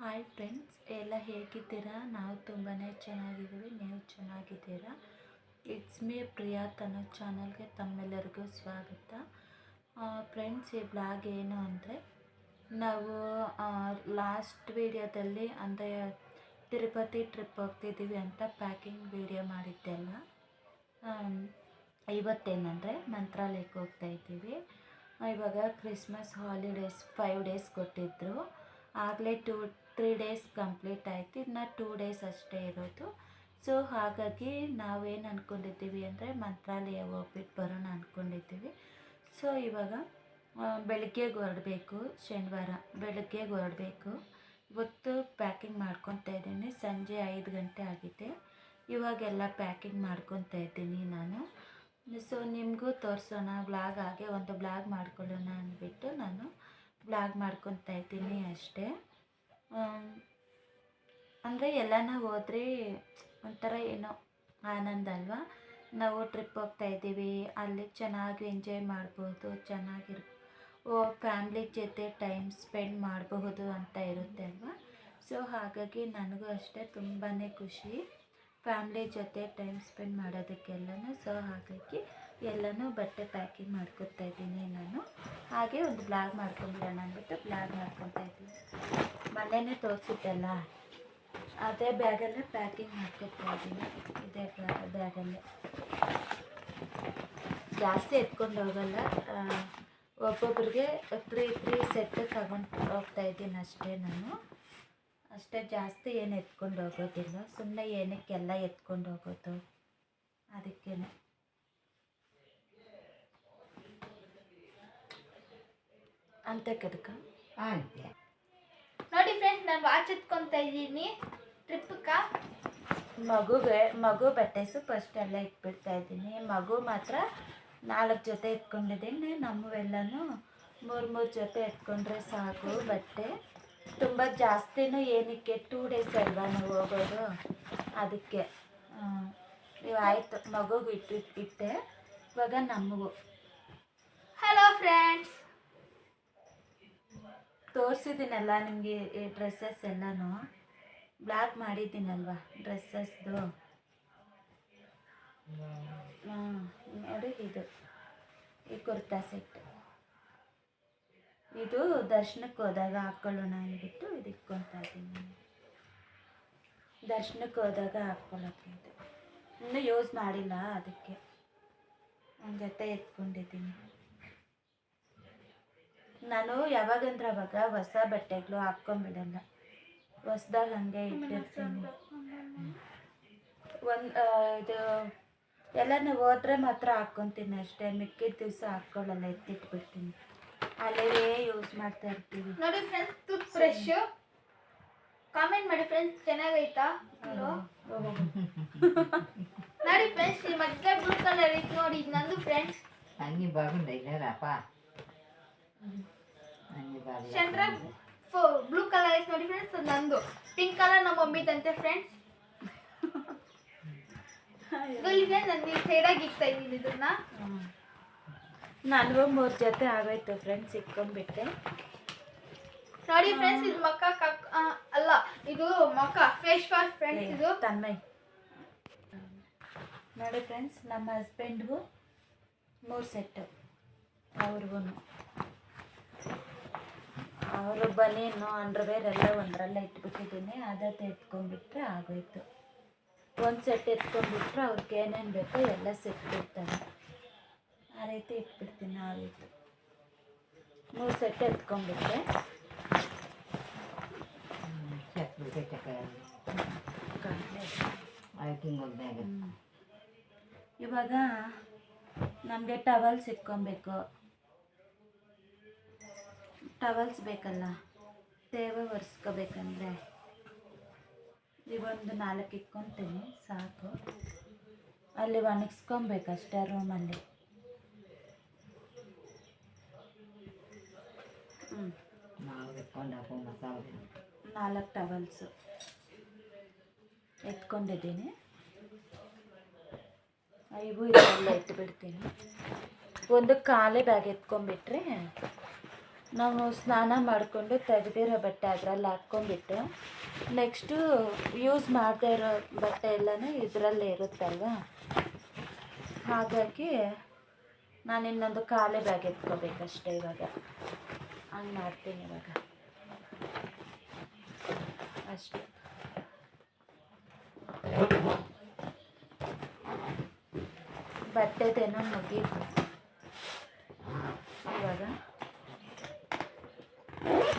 Hi friends ಎಲ್ಲ ಹೇಗಿದ್ದೀರಾ? ನಾವು ತುಂಬಾ ಚೆನ್ನಾಗಿದ್ದೀವಿ, ನೀವು ಚೆನ್ನಾಗಿದ್ದೀರಾ? ಇಟ್ಸ್ ಮೀ ಪ್ರಿಯಾ ತನು ಚಾನಲ್ಗೆ ತಮ್ಮೆಲ್ಲರಿಗೂ ಸ್ವಾಗತ. ಫ್ರೆಂಡ್ಸ್ ಈ ಬ್ಲಾಗ್ ಏನು ಅಂದರೆ, ನಾವು ಲಾಸ್ಟ್ ವೀಡಿಯೋದಲ್ಲಿ ಅಂದರೆ, ತಿರುಪತಿ ಟ್ರಿಪ್ ಹೋಗ್ತಿದ್ದೀವಿ ಅಂತ ಪ್ಯಾಕಿಂಗ್ ವೀಡಿಯೋ ಮಾಡಿದ್ದೆಲ್ಲ. ಇವತ್ತೇನಂದರೆ, ಮಂತ್ರಾಲಯಕ್ಕೆ ಹೋಗ್ತಾ ಇದ್ದೀವಿ. ಇವಾಗ ಕ್ರಿಸ್ಮಸ್ ಹಾಲಿಡೇಸ್ ಫೈವ್ ಡೇಸ್ ಕೊಟ್ಟಿದ್ದರು ಆಗಲೇ ಟೂ ತ್ರೀ ಡೇಸ್ ಕಂಪ್ಲೀಟ್ ಆಯಿತು, ಇನ್ನು ಟೂ ಡೇಸ್ ಅಷ್ಟೇ ಇರೋದು. ಸೊ ಹಾಗಾಗಿ ನಾವೇನು ಅಂದ್ಕೊಂಡಿದ್ದೀವಿ ಅಂದರೆ ಮಂತ್ರಾಲಯ ಹೋಗ್ಬಿಟ್ಟು ಬರೋಣ ಅಂದ್ಕೊಂಡಿದ್ದೀವಿ ಸೊ ಇವಾಗ ಬೆಳಗ್ಗೆ ಬೆಳಗ್ಗೆಗೆ ಹೊರಡಬೇಕು, ಶನಿವಾರ ಬೆಳಗ್ಗೆಗೆ ಹೊರಡಬೇಕು. ಇವತ್ತು ಪ್ಯಾಕಿಂಗ್ ಮಾಡ್ಕೊತಾ ಇದ್ದೀನಿ, ಸಂಜೆ ಐದು ಗಂಟೆ ಆಗಿದೆ. ಇವಾಗೆಲ್ಲ ಪ್ಯಾಕಿಂಗ್ ಮಾಡ್ಕೊತಾ ಇದ್ದೀನಿ ನಾನು. ಸೊ ನಿಮಗೂ ತೋರಿಸೋಣ ಬ್ಲಾಗ್ ಹಾಗೆ ಒಂದು ಬ್ಲಾಗ್ ಮಾಡ್ಕೊಳ್ಳೋಣ ಅಂದ್ಬಿಟ್ಟು ನಾನು ಬ್ಲಾಗ್ ಮಾಡ್ಕೊತಾ ಇದ್ದೀನಿ ಅಷ್ಟೇ. ಅಂದರೆ ಎಲ್ಲನ ಹೋದ್ರೆ ಒಂಥರ ಏನೋ ಆನಂದ ಅಲ್ವಾ? ನಾವು ಟ್ರಿಪ್ ಹೋಗ್ತಾ ಇದ್ದೀವಿ, ಅಲ್ಲಿ ಚೆನ್ನಾಗಿ ಎಂಜಾಯ್ ಮಾಡ್ಬೋದು, ಚೆನ್ನಾಗಿರ್, ಓ ಫ್ಯಾಮ್ಲಿ ಜೊತೆ ಟೈಮ್ ಸ್ಪೆಂಡ್ ಮಾಡಬಹುದು ಅಂತ ಇರುತ್ತೆ ಅಲ್ವಾ? ಸೊ ಹಾಗಾಗಿ ನನಗೂ ಅಷ್ಟೇ ತುಂಬಾ ಖುಷಿ ಫ್ಯಾಮ್ಲಿ ಜೊತೆ ಟೈಮ್ ಸ್ಪೆಂಡ್ ಮಾಡೋದಕ್ಕೆಲ್ಲನೂ. ಸೊ ಹಾಗಾಗಿ ಎಲ್ಲನೂ ಬಟ್ಟೆ ಪ್ಯಾಕಿಂಗ್ ಮಾಡ್ಕೊತಾ ಇದ್ದೀನಿ ನಾನು. ಹಾಗೆ ಒಂದು ಬ್ಲಾಗ್ ಮಾಡ್ಕೊಂಬಿಡೋಣ ಅಂದ್ಬಿಟ್ಟು ಬ್ಲಾಗ್ ಮಾಡ್ಕೊತಾ ಇದ್ದೀನಿ. ಮೊನ್ನೆನೇ ತೋರಿಸಿದ್ದಲ್ಲ, ಅದೇ ಬ್ಯಾಗಲ್ಲೇ ಪ್ಯಾಕಿಂಗ್ ಮಾಡ್ಕೊತಾ ಇದ್ದೀನಿ, ಇದೇ ಬ್ಯಾಗಲ್ಲೇ. ಜಾಸ್ತಿ ಎತ್ಕೊಂಡು ಹೋಗಲ್ಲ ಒಬ್ಬೊಬ್ರಿಗೆ ತ್ರೀ ತ್ರೀ ಸೆಟ್ ತಗೊಂಡು ಹೋಗ್ತಾ ಇದ್ದೀನಿ ಅಷ್ಟೇ ನಾನು. ಅಷ್ಟೇ ಜಾಸ್ತಿ ಏನು ಎತ್ಕೊಂಡು ಹೋಗೋದಿಲ್ಲ ಸುಮ್ಮನೆ ಏನಕ್ಕೆಲ್ಲ ಎತ್ಕೊಂಡು ಹೋಗೋದು, ಅದಕ್ಕೇನೆ. ಅಂತ ಕದಕ ನೋಡಿ ಫ್ರೆಂಡ್ಸ್ ನಾನು ವಾಚ್ ಎತ್ಕೊಂತ ಇದ್ದೀನಿ. ಟ್ರಿಪ್ಕ ಮಗುಗೆ ಮಗು ಬಟ್ಟೆ ಫಸ್ಟ್ ಎಲ್ಲ ಇಟ್ಬಿಡ್ತಾ ಇದ್ದೀನಿ. ಮಗು ಮಾತ್ರ ನಾಲ್ಕು ಜೊತೆ ಎತ್ಕೊಂಡಿದ್ದೀನಿ. ನಮ್ಮವೆಲ್ಲನೂ ಮೂರು ಮೂರು ಜೊತೆ ಎತ್ಕೊಂಡ್ರೆ ಸಾಕು ಬಟ್ಟೆ. ತುಂಬ ಜಾಸ್ತಿನೂ ಏನಕ್ಕೆ ಟೂ ಡೇಸ್ ಅಲ್ವಾ ನಾವು ಹೋಗೋದು? ಅದಕ್ಕೆ ನೀವು ಆಯಿತು. ಮಗುಗೆ ಇಟ್ಟು ಇಟ್ಟೆ. ಇವಾಗ ನಮಗೂ. ಹಲೋ ಫ್ರೆಂಡ್ಸ್ ತೋರಿಸಿದ್ದೀನಲ್ಲ ನಿಮಗೆ ಈ ಡ್ರೆಸ್ಸಸ್ ಎಲ್ಲನೂ? ಬ್ಲಾಕ್ ಮಾಡಿದ್ದೀನಲ್ವ ಡ್ರೆಸ್ಸಸ್ದು ಹಾಂ, ನೋಡಿ ಇದು. ಈ ಕುರ್ತಾ ಸೆಟ್ ಇದು ದರ್ಶನಕ್ಕೆ ಹೋದಾಗ ಹಾಕ್ಕೊಳ್ಳೋಣ ಅಂದ್ಬಿಟ್ಟು ಇದು ಇಟ್ಕೊತಾ ಇದ್ದೀನಿ ದರ್ಶನಕ್ಕೆ ಹೋದಾಗ ಹಾಕ್ಕೊಳ್ಳೋಕ್ಕೆ ಇದು. ಇನ್ನೂ ಯೂಸ್ ಮಾಡಿಲ್ಲ ಅದಕ್ಕೆ. ನನ್ನ ಜೊತೆ ಎತ್ಕೊಂಡಿದ್ದೀನಿ. ನಾನು ಯಾವಾಗಂದ್ರೆ ಅವಾಗ ಹೊಸ ಬಟ್ಟೆಗಳು ಹಾಕ್ಕೊಂಬಿಡಲ್ಲ. ಹೊಸ್ದಾಗ ಹಾಗೆ ಇಟ್ಟಿರ್ತೀನಿ. ಒಂದು ಇದು ಎಲ್ಲನೂ ಹೋದ್ರೆ ಮಾತ್ರ ಹಾಕ್ಕೊತೀನಿ ಅಷ್ಟೇ. ಮಿಕ್ಕಿದ ದಿವಸ ಹಾಕ್ಕೊಳ್ಳಲ್ಲ ಎತ್ತಿಟ್ಬಿಡ್ತೀನಿ. ಅಲ್ಲೇ ಯೂಸ್ ಮಾಡ್ತಾ ಇರ್ತೀವಿ. ನೋಡಿ ಫ್ರೆಂಡ್ಸ್ ಫ್ರೆಶ್ ಕಾಮೆಂಟ್ ಮಾಡಿ ಫ್ರೆಂಡ್ಸ್ ಚೆನ್ನಾಗೈತಾ? ನೋಡಿ ಫ್ರೆಂಡ್ಸ್ ಈ ಮಧ್ಯ ಬ್ಲೂ ಕಲರ್ ನೋಡಿ ನಂದು ಫ್ರೆಂಡ್ಸ್ ಅన్నీ ಅಪ್ಪ ಚಂದ್ರ ಬ್ಲೂ ಕಲರ್ ಐತೆ ನೋಡಿ ಫ್ರೆಂಡ್ಸ್ ನಂದು. ಪಿಂಕ್ ಕಲರ್ ನಮ್ಮ ಮಮ್ಮಿದಂತೆ ಫ್ರೆಂಡ್ಸ್ ಇಲ್ಲಿ ಫ್ರೆಂಡ್ಸ್ ನಾನು ಸೈಡಾಗಿ ಇಕ್ತಾ ಇದ್ದೀನಿ ಇದನ್ನ. ನನಗೂ ಮೂರು ಜೊತೆ ಆಗೋಯ್ತು ಫ್ರೆಂಡ್ಸ್ ಇಕ್ಕೊಂಡ್ಬಿಟ್ಟೆ ನೋಡಿ ಫ್ರೆಂಡ್ಸ್ ಇದು ಮಕ್ಕ ಕಕ್ ಅಲ್ಲ ಇದು ಮಕ್ಕ ಫೇಸ್ ವಾಶ್ ಫ್ರೆಂಡ್ಸ್ ಇದು. ತನ್ಮಯ್. ನೋಡಿ ಫ್ರೆಂಡ್ಸ್ ನಮ್ಮ ಹಸ್ಬೆಂಡ್ಗೂ ಮೂರು ಸೆಟ್ಟು ಅವ್ರಿಗೂ ಅವರು ಬನೀನು ಅಂಡರ್ವೇರ್ ಎಲ್ಲ ಒಂದರಲ್ಲೇ ಇಟ್ಬಿಟ್ಟಿದ್ದೀನಿ. ಅದೇ ಎತ್ಕೊಂಡ್ಬಿಟ್ರೆ ಆಗೋಯ್ತು. ಒಂದು ಸೆಟ್ ಎತ್ಕೊಂಡ್ಬಿಟ್ರೆ ಅವ್ರಿಗೆ ಏನೇನು ಬೇಕೋ ಎಲ್ಲ ಸೆಟ್ ಆ ರೀತಿ ಇಟ್ಬಿಡ್ತೀನಿ ಆಗೋಯ್ತು ಮೂರು ಸೆಟ್ ಎತ್ಕೊಂಡ್ಬಿಟ್ರೆ. ಇವಾಗ ನಮಗೆ ಟವಲ್ ಸಿಕ್ಕೊಬೇಕು ಟವಲ್ಸ್ ಬೇಕಲ್ಲ? ತೇವೆ ಒರೆಸ್ಕೋಬೇಕಂದ್ರೆ. ಇವೊಂದು ನಾಲ್ಕು ಇಕ್ಕೊತೀನಿ ಸಾಕು. ಅಲ್ಲಿ ಒಣಗಿಸ್ಕೊಬೇಕಷ್ಟೇ ರೂಮಲ್ಲಿ. ಹ್ಞೂ ನಾಲ್ಕು ಟವಲ್ಸು. ಎತ್ಕೊಂಡಿದ್ದೀನಿ. ಇವು ಇದೆಲ್ಲ ಇಟ್ಬಿಡ್ತೀನಿ ಒಂದು ಖಾಲಿ ಬ್ಯಾಗ್ ಎತ್ಕೊಂಡ್ಬಿಟ್ರೆ ನಾವು ಸ್ನಾನ ಮಾಡಿಕೊಂಡು ತೆಗೆದಿರೋ ಬಟ್ಟೆ ಅದರಲ್ಲಿ ಹಾಕ್ಕೊಂಡ್ಬಿಟ್ಟು ನೆಕ್ಸ್ಟು ಯೂಸ್ ಮಾಡದೇ ಇರೋ ಬಟ್ಟೆ ಎಲ್ಲನೂ ಇದರಲ್ಲೇ ಇರುತ್ತಲ್ವ? ಹಾಗಾಗಿ ನಾನು ಇನ್ನೊಂದು ಖಾಲಿ ಬ್ಯಾಗ್ ಎತ್ಕೋಬೇಕಷ್ಟೇ ಇವಾಗ. ಹಂಗೆ ಮಾಡ್ತೀನಿ ಇವಾಗ. ಅಷ್ಟೆ. ಬಟ್ಟೆದೇನೋ ಮುಗೀತು ಇವಾಗ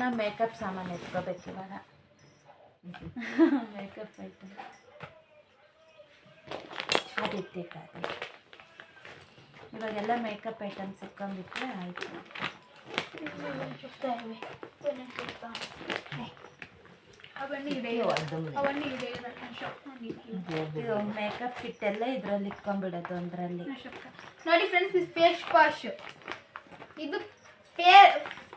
ನಾವು ಮೇಕಪ್ ಸಾಮಾನು ಎತ್ಕೋಬೇಕು ಇವಾಗ. ಮೇಕಪ್ ಐಟಮ್ ಇವಾಗ ಇವಾಗೆಲ್ಲ ಮೇಕಪ್ ಐಟಮ್ಸ್ ಇಟ್ಕೊಂಡ್ಬಿಟ್ರೆ ಆಯಿತು. ಮೇಕಪ್ ಕಿಟ್ ಎಲ್ಲ ಇದರಲ್ಲಿ ಇಟ್ಕೊಂಡ್ಬಿಡೋದು ಒಂದರಲ್ಲಿ. ನೋಡಿ ಫ್ರೆಂಡ್ಸ್ ಫೇಸ್ ವಾಶ್ ಇದು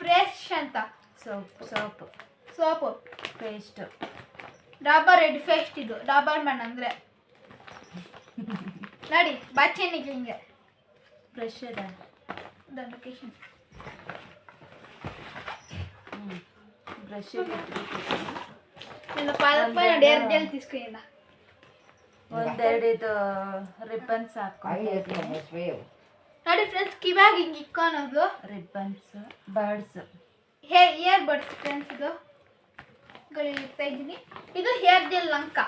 ಫ್ರೆಶ್ ಅಂತ. soap soap soap paste Dabur red paste ಇದು ಡಾಬರ್ ಮನ್ ಅಂದ್ರೆ ನೋಡಿ ಬಚ್ಚೆನಿಗೆ ಹಿಂಗೆ ಬ್ರಷ್ ಇದೆ దాని లొకేషన్ ಹ್ಞೂ ಬ್ರಷ್ నేను పాలపైన డేర్ జెల్ తీసుకున్నా ಒಂದೆರಡು ಇದು ರಿಬ್ಬನ್ಸ್ ಐದು ಹಾಕ್ಕೊಂಡು ಹೆಸರು ನೋಡಿ ಫ್ರೆಂಡ್ಸ್ ಕಿವಾಗ ಹಿಂಗೆ ಇಕ್ಕೊಳೋದು ರಿಬ್ಬನ್ಸ್ ಬರ್ಡ್ಸ್ ಹೇ ಇಯರ್ ಬಡ್ಸ್ ಫ್ರೆಂಡ್ಸ್ ಇದು. ಇಡ್ತಾ ಇದ್ದೀನಿ. ಇದು ಹೇರ್ ಜೆಲ್ ಲಂಕ.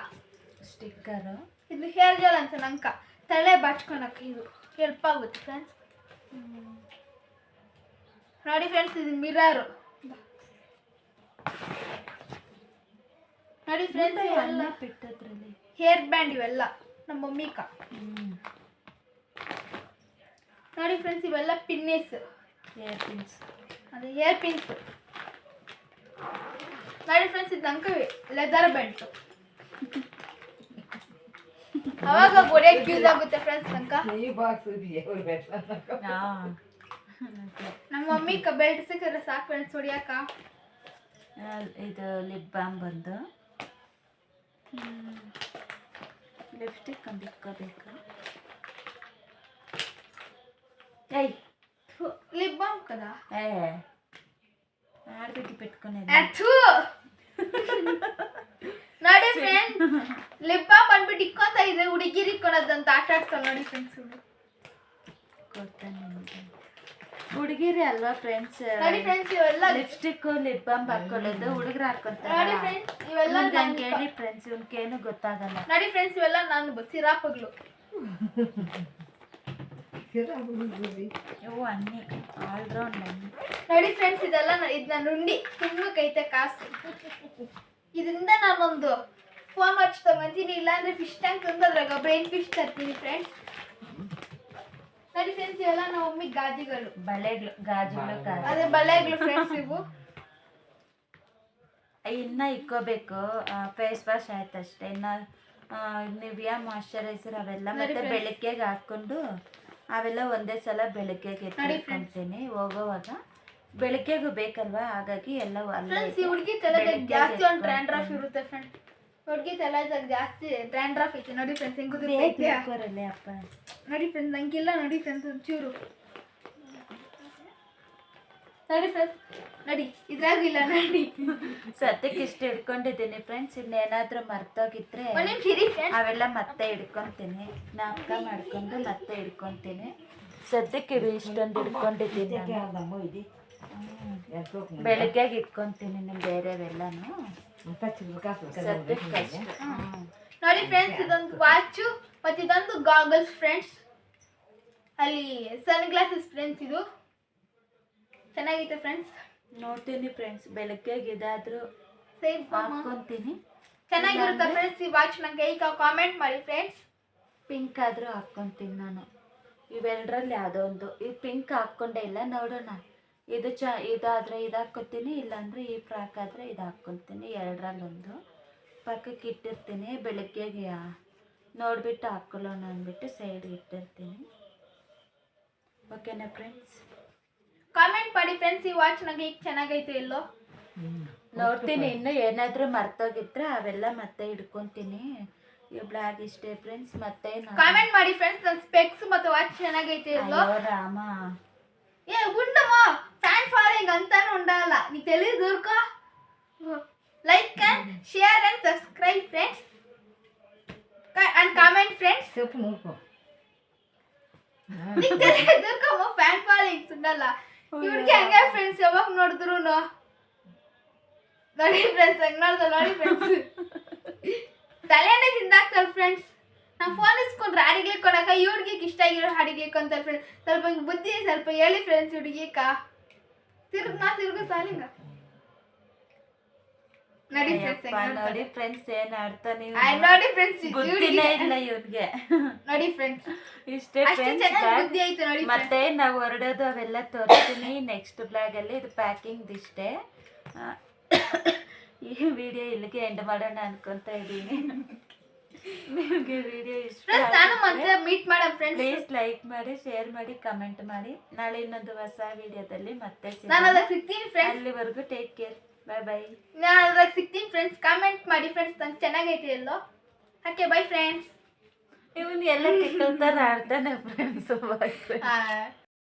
ಸ್ಟಿಕ್ಕರು ಇದು ಹೇರ್ ಜೆಲ್ ಅಂತ ಲಂಕ. ತಲೆ ಬಾಚ್ಕೊಳಕ್ಕೆ ಇದು. ಹೆಲ್ಪ್ ಆಗುತ್ತೆ ಫ್ರೆಂಡ್ಸ್ ನೋಡಿ ಫ್ರೆಂಡ್ಸ್ ಇದು ಮಿರಾರು ನೋಡಿ ಫ್ರೆಂಡ್ಸ್ ಇವೆಲ್ಲ ಬಿಟ್ಟದ್ರಲ್ಲಿ. ಹೇರ್ ಬ್ಯಾಂಡ್ ಇವೆಲ್ಲ ನಮ್ಮ ಮಮ್ಮಿಕ. ನೋಡಿ ಫ್ರೆಂಡ್ಸ್ ಇವೆಲ್ಲ ಪಿನ್ನೆಸ್ ಹೇರ್ ಪಿನ್ಸ್ ಅದು ಹೇರ್ ಪಿನ್ಸ್ ನೋಡಿ ಫ್ರೆಂಡ್ಸ್ ಇದು ನಂಗೆ ಲೆದರ್ ಬೆಲ್ಟ್ ಅವಾಗ ಹೊಡೆಯಕ್ಕೆ ಯೂಸ್ ಆಗುತ್ತೆ ಫ್ರೆಂಡ್ಸ್ ತನಕ ನಮ್ಮ ಮಮ್ಮಿ ಕ ಬೆಲ್ಟ್ ಸಿಕ್ಕಿದ್ರೆ ಸಾಕು ಫ್ರೆಂಡ್ಸ್ ಹೊಡಿಯಕ್ಕ. ಇದು ಲಿಪ್ ಬಾಮ್ ಬಂದು. ಲಿಪ್ಸ್ಟಿಕ್ ಒಂದು ಏಯ್ ಆಡ್ಬಿಟ್ಟು ಬಿಟ್ಕೊಂಡಿದ್ದೆ ಅಥು ನೋಡಿ ಫ್ರೆಂಡ್ ಲಿಪ್ ಬಾಮ್ ಬಂದ್ಬಿಟ್ಟು ಇಕ್ಕೊಂತ ಇದೆ ಹುಡುಗಿರಿ ಇಕ್ಕೊಳೋದಂತ ಆಟ ಆಡ್ತಾಳೆ ನೋಡಿ ಫ್ರೆಂಡ್ಸ್. ಹುಡುಗಿರಿ ಅಲ್ವಾ ಫ್ರೆಂಡ್ಸ್ ನೋಡಿ ಫ್ರೆಂಡ್ಸ್ ಇವೆಲ್ಲ ಲಿಪ್ಸ್ಟಿಕ್ ಲಿಪ್ ಬಾಮ್ ಹಾಕೊಳ್ಳೋದು ಹುಡುಗರು ನೋಡಿ ಫ್ರೆಂಡ್ಸ್ ಇವೆಲ್ಲ ನನ್ ಹೇಳಿ ಫ್ರೆಂಡ್ಸ್ ಇವನ್ಕೇನು ಗೊತ್ತಾಗಲ್ಲ. ನೋಡಿ ಫ್ರೆಂಡ್ಸ್ ಇವೆಲ್ಲ ನಾನು ಸಿರಾಪಗಳು. ಇವು ಅನ್ನಿ ಆಲ್ರೌಂಡ್ ಅನ್ನಿ ನೋಡಿ ಫ್ರೆಂಡ್ಸ್ ಇದೆಲ್ಲ ಇದನ್ನ ಇದು ತುಂಬಾ ಉಂಡಿ. ತುಂಬಕ್ಕೈತೆ ಕಾಸು. ಇದರಿಂದ ನಾನೊಂದು ಫೋನ್ ವಾಚ್ ತಗೊಂತೀನಿ ಇಲ್ಲಾಂದ್ರೆ ಫಿಶ್ ಟ್ಯಾಂಕ್ ತಂದ್ರಾಗ ಬ್ರೈನ್ ಫಿಶ್ ತರ್ತೀನಿ ಫ್ರೆಂಡ್ಸ್ ನೋಡಿ ಫ್ರೆಂಡ್ಸ್ ಇವೆಲ್ಲ ನಮ್ಮ ಮಮ್ಮಿ ಗಾಜಿಗಳು. ಬಳೆಗಳು ಗಾಜುಗಳು ಗಾಜು. ಅದೇ ಬಳೆಗಳು ಫ್ರೆಂಡ್ಸ್ ಇವು. ಇನ್ನ ಇಕ್ಕೋಬೇಕು. Face wash ಆಯ್ತಷ್ಟೇ. ಇನ್ನ ನಿವಿಯಾ ಮಾಯಶ್ಚರೈಸರ್ ಅವೆಲ್ಲ ಮತ್ತೆ ಬೆಳಿಗ್ಗೆ ಬೆಳಗ್ಗೆಗೆ ಹಾಕೊಂಡು ಅವೆಲ್ಲ ಒಂದೇ ಸಲ ಬೆಳಗ್ಗೆಗೆ ಎತ್ತಿಟ್ಕೊಂತೀನಿ ಹೋಗೋವಾಗ ಬೆಳಗ್ಗೆಗೂ ಬೇಕಲ್ವಾ? ಹಾಗಾಗಿ ಎಲ್ಲ ಫ್ರೆಂಡ್ಸ್ ಈ. ಹುಡುಗಿ ತಲೆಗೆ ಜಾಸ್ತಿ ಒಂದು ಡ್ರ್ಯಾಂಡ್ರಫ್ ಇರುತ್ತೆ ಫ್ರೆಂಡ್ ಹುಡುಗಿ ತಲೆ ಜಾಸ್ತಿ ಡ್ರ್ಯಾಂಡ್ರಫ್ ಐತೆ. ನೋಡಿ ಫ್ರೆಂಡ್ಸ್ ಹೆಂಗ್ ನೋಡಿ ಫ್ರೆಂಡ್ಸ್ ನಂಗಿಲ್ಲ ನೋಡಿ ಫ್ರೆಂಡ್ಸ್ ಒಂಚೂರು. ನೋಡಿ ಸರ್ ನೋಡಿ. ಇದ್ರಾಗಿಲ್ಲ ನೋಡಿ. ಸದ್ಯಕ್ಕೆ ಇಷ್ಟು ಹಿಡ್ಕೊಂಡಿದ್ದೀನಿ ಫ್ರೆಂಡ್ಸ್ ಇನ್ನೇನಾದ್ರೂ ಮರ್ತೋಗಿದ್ರೆ ಅವೆಲ್ಲ ಮತ್ತೆ ಹಿಡ್ಕೊಂತೀನಿ. ನಾಪಕ ಮಾಡ್ಕೊಂಡು ಮತ್ತೆ ಹಿಡ್ಕೊಂತೀನಿ. ಸದ್ಯಕ್ಕೆ ಇದು ಇಷ್ಟೊಂದು ಹಿಡ್ಕೊಂಡಿದ್ದೀನಿ ಬೆಳಗ್ಗೆ ಇಟ್ಕೊಂತೀನಿ ನಿಮ್ಮ ಬೇರೆವೆಲ್ಲನೂ. ಸದ್ಯಕ್ಕೆ ನೋಡಿ ಫ್ರೆಂಡ್ಸ್ ಇದೊಂದು ವಾಚು ಮತ್ತು ಇದೊಂದು ಗಾಗಲ್ಸ್ ಫ್ರೆಂಡ್ಸ್ ಅಲ್ಲಿ ಸನ್ ಗ್ಲಾಸಸ್ ಫ್ರೆಂಡ್ಸ್ ಇದು. ಚೆನ್ನಾಗೈತೆ ಫ್ರೆಂಡ್ಸ್ ನೋಡ್ತೀನಿ ಫ್ರೆಂಡ್ಸ್ ಬೆಳಗ್ಗೆ ಇದಾದ್ರೂ ಸೇಮ್ ಹಾಕೊಂತೀನಿ. ಚೆನ್ನಾಗಿರುತ್ತೆ ಫ್ರೆಂಡ್ಸ್ ಈ ವಾಚ್ ನಂಗೆ ಈಗ ಕಾಮೆಂಟ್ ಮಾಡಿ ಫ್ರೆಂಡ್ಸ್ ಪಿಂಕ್ ಆದರೂ ಹಾಕ್ಕೊಂತೀನಿ ನಾನು. ಇವೆರಡರಲ್ಲಿ ಯಾವುದೋ ಒಂದು ಈ ಪಿಂಕ್ ಹಾಕ್ಕೊಂಡೇ ಇಲ್ಲ ನೋಡೋಣ. ಇದು ಚ ಇದಾದರೆ ಇದು ಹಾಕ್ಕೊತೀನಿ ಇಲ್ಲಾಂದರೆ ಈ ಫ್ರಾಕ್ ಆದರೆ ಇದು ಹಾಕ್ಕೊತೀನಿ ಎರಡರಲ್ಲೊಂದು. ಪಕ್ಕಕ್ಕೆ ಇಟ್ಟಿರ್ತೀನಿ ಬೆಳಗ್ಗೆಗೆ ನೋಡಿಬಿಟ್ಟು ಹಾಕ್ಕೊಳ್ಳೋಣ ಅಂದ್ಬಿಟ್ಟು ಸೈಡ್ ಇಟ್ಟಿರ್ತೀನಿ. ಓಕೆನಾ ಫ್ರೆಂಡ್ಸ್ ಕಾಮೆಂಟ್ ಮಾಡಿ ಫ್ರೆಂಡ್ಸ್ ಈ ವಾಚ್ ನನಗೆ ಈಗ ಚೆನ್ನಾಗೈತೆ ಇಲ್ಲೋ ನೋಡ್ತೀನಿ ಇನ್ನು ಏನಾದರೂ ಮರ್ತೋಗಿದ್ರೆ ಅವೆಲ್ಲ ಮತ್ತೆ ಹಿಡ್ಕೊಂತೀನಿ ಈ ಬ್ಲಾಗ್ ಇಷ್ಟೇ ಫ್ರೆಂಡ್ಸ್ ಮತ್ತೆ ಕಾಮೆಂಟ್ ಮಾಡಿ ಫ್ರೆಂಡ್ಸ್ ನನ್ನ ಸ್ಪೆಕ್ಸ್ ಮತ್ತೆ ವಾಚ್ ಚೆನ್ನಾಗೈತೆ ಇಲ್ಲೋ రామా ఏ ఉండమా ఫ్యాన్ ఫాలోయింగ్ అంతా ఉండాల నీకు తెలియదు దూరుకో like and share and subscribe friends and comment friends చెప్పు నువ్వు నీకు తెలియదు దూరుకోమో ఫ్యాన్ ఫాలోయింగ్స్ ఉండాలా ಇವ್ರಿಗೆ ಹಂಗೆ ಫ್ರೆಂಡ್ಸ್ ಯಾವಾಗ ನೋಡಿದ್ರು ನೋಡಿ ಫ್ರೆಂಡ್ಸ್ ಹಂಗೆ ನೋಡ್ದ ನೋಡಿ ಫ್ರೆಂಡ್ಸ್ ತಲೆನೇ ತಿಂದಾಕ್ತಾರೆ ಫ್ರೆಂಡ್ಸ್ ನಾವು ಫೋನ್ ಇಸ್ಕೊಂಡ್ರೆ ಅಡಿಗೆ ಕೊಡಕ ಹುಡುಗಿಗೆ ಇಷ್ಟ ಆಗಿರೋ ಅಡಿಗೆ ಅಂತ ಫ್ರೆಂಡ್ಸ್ ಸ್ವಲ್ಪ ಬುದ್ಧಿ, ಸ್ವಲ್ಪ ಹೇಳಿ ಫ್ರೆಂಡ್ಸ್ ಹುಡುಗಿಕ ತಿರ್ಗ ನಾ ತಿರ್ಗು ಸಾಲಿಂಗ? ನಡಿ ಅಯ್ಯಪ್ಪ, ಫ್ರೆಂಡ್ಸ್ ನೋಡಿ ಫ್ರೆಂಡ್ಸ್ ಏನ್ ಆಡ್ತಾನೆ ಇವ್ನು. ನೋಡಿ ಫ್ರೆಂಡ್ಸ್ ಬುದ್ಧಿನೇ ಇಲ್ಲ ಇವ್ನಿಗೆ. ನೋಡಿ ಫ್ರೆಂಡ್ಸ್ ಇಷ್ಟೇ ಅಷ್ಟೇ ಫ್ರೆಂಡ್ಸ್ ಚೆನ್ನಾಗಿ ಬುದ್ಧಿ ಐತೆ ನೋಡಿ friends. ಮತ್ತೆ ನಾವು ಹೊರಡೋದು ಅವೆಲ್ಲ ತೋರಿಸ್ತೀನಿ. ನೆಕ್ಸ್ಟ್ ಬ್ಲಾಗ್ ಅಲ್ಲಿ ಇದು ಪ್ಯಾಕಿಂಗ್ ಇಷ್ಟೇ ಆ, ಈ ವಿಡಿಯೋ ಇಲ್ಲಿಗೆ ಎಂಡ್ ಮಾಡೋಣ ಅನ್ಕೊಂತ ಇದ್ದೀನಿ. ನಿಮಗೆ ವಿಡಿಯೋ ಇಷ್ಟ ನಾನು ಮತ್ತೆ ಮೀಟ್ ಮಾಡಮ್ ಫ್ರೆಂಡ್ಸ್ ಪ್ಲೀಸ್ ಲೈಕ್ ಮಾಡಿ ಶೇರ್ ಮಾಡಿ ಕಮೆಂಟ್ ಮಾಡಿ. ನಾಳೆ ಇನ್ನೊಂದು ಹೊಸ ವಿಡಿಯೋದಲ್ಲಿ ಮತ್ತೆ ನಾನು ಸಿಗೋಣ. ಅದಕ್ಕೆ ಸಿಗ್ತೀನಿ ಫ್ರೆಂಡ್ಸ್ ಅಲ್ಲಿವರೆಗೂ ಟೇಕ್ ಕೇರ್ ಬಾಯ್ ಬಾಯ್ ನಾನು ಅದ್ರಾಗ ಸಿಗ್ತೀನಿ ಫ್ರೆಂಡ್ಸ್ ಕಾಮೆಂಟ್ ಮಾಡಿ ಫ್ರೆಂಡ್ಸ್ ನಂಗೆ ಚೆನ್ನಾಗೈತೆ ಎಲ್ಲೋ. ಓಕೆ ಬೈ ಫ್ರೆಂಡ್ಸ್ ಇವನು ಎಲ್ಲ ಕೇಳ್ತಾರೆ ಆಡ್ತಾನೆ ಫ್ರೆಂಡ್ಸ್